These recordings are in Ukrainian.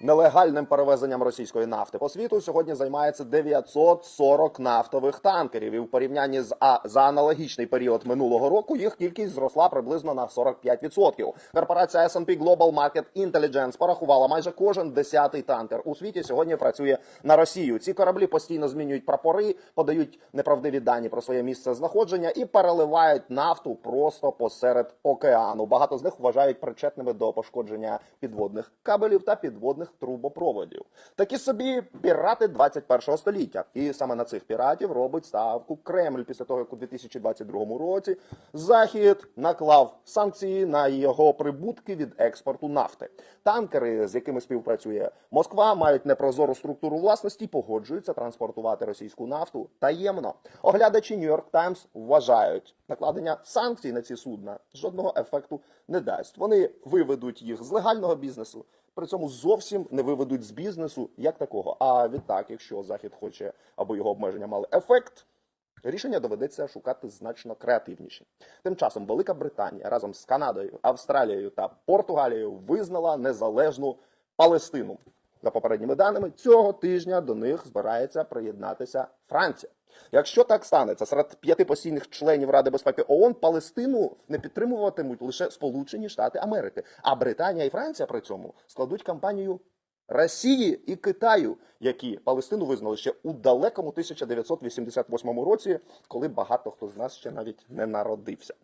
нелегальним перевезенням російської нафти. По світу сьогодні займається 940 нафтових танкерів. І в порівнянні з а за аналогічний період минулого року їх кількість зросла приблизно на 45%. Корпорація S&P Global Market Intelligence порахувала майже кожен десятий танкер у світі сьогодні працює на Росію. Ці кораблі постійно змінюють прапори, подають неправдиві дані про своє місце знаходження і переливають нафту просто посеред океану. Багато з них вважають причетними до пошкодження підводних кабелів та підводних трубопроводів. Такі собі пірати 21-го століття. І саме на цих піратів робить ставку Кремль після того, як у 2022 році Захід наклав санкції на його прибутки від експорту нафти. Танкери, з якими співпрацює Москва, мають непрозору структуру власності, погоджуються транспортувати російську нафту таємно. Оглядачі York Times вважають, накладення санкцій на ці судна жодного ефекту не дасть. Вони виведуть їх з легального бізнесу. При цьому зовсім не виведуть з бізнесу як такого. А відтак, якщо захід хоче, аби його обмеження мали ефект, рішення доведеться шукати значно креативніше. Тим часом Велика Британія разом з Канадою, Австралією та Португалією визнала незалежну Палестину. За попередніми даними, цього тижня до них збирається приєднатися Франція. Якщо так станеться, серед п'яти постійних членів Ради безпеки ООН Палестину не підтримуватимуть лише Сполучені Штати Америки, а Британія і Франція при цьому складуть кампанію Росії і Китаю, які Палестину визнали ще у далекому 1988 році, коли багато хто з нас ще навіть не народився.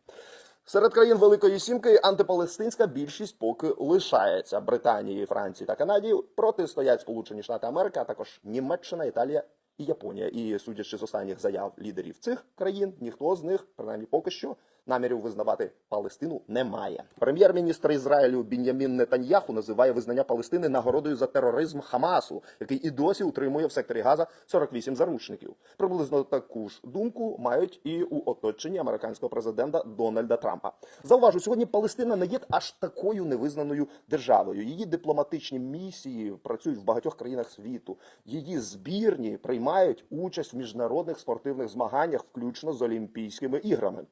Серед країн Великої Сімки антипалестинська більшість поки лишається Британії, Франції та Канаді. Протистоять Сполучені Штати Америки, а також Німеччина, Італія і Японія. І судячи з останніх заяв лідерів цих країн, ніхто з них, принаймні поки що, намірів визнавати Палестину немає. Прем'єр-міністр Ізраїлю Бін'ямін Нетаньяху називає визнання Палестини нагородою за тероризм Хамасу, який і досі утримує в секторі Газа 48 заручників. Приблизно таку ж думку мають і у оточенні американського президента Дональда Трампа. Зауважу, сьогодні Палестина не є аж такою невизнаною державою. Її дипломатичні місії працюють в багатьох країнах світу. Її збірні приймають участь в міжнародних спортивних змаганнях, включно з Олімпійськими іграми.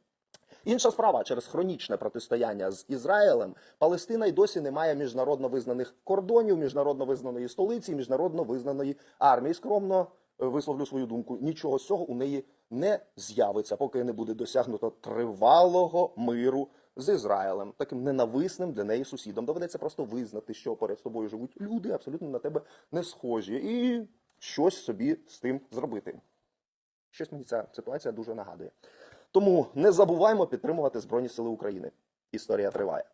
Інша справа через хронічне протистояння з Ізраїлем Палестина й досі не має міжнародно визнаних кордонів, міжнародно визнаної столиці, міжнародно визнаної армії. Скромно е, висловлю свою думку. Нічого з цього у неї не з'явиться, поки не буде досягнуто тривалого миру з Ізраїлем, таким ненависним для неї сусідом. Доведеться просто визнати, що поряд з тобою живуть люди, абсолютно на тебе не схожі, і щось собі з тим зробити. Щось мені ця ситуація дуже нагадує. Тому не забуваємо підтримувати Збройні Сили України. Історія триває.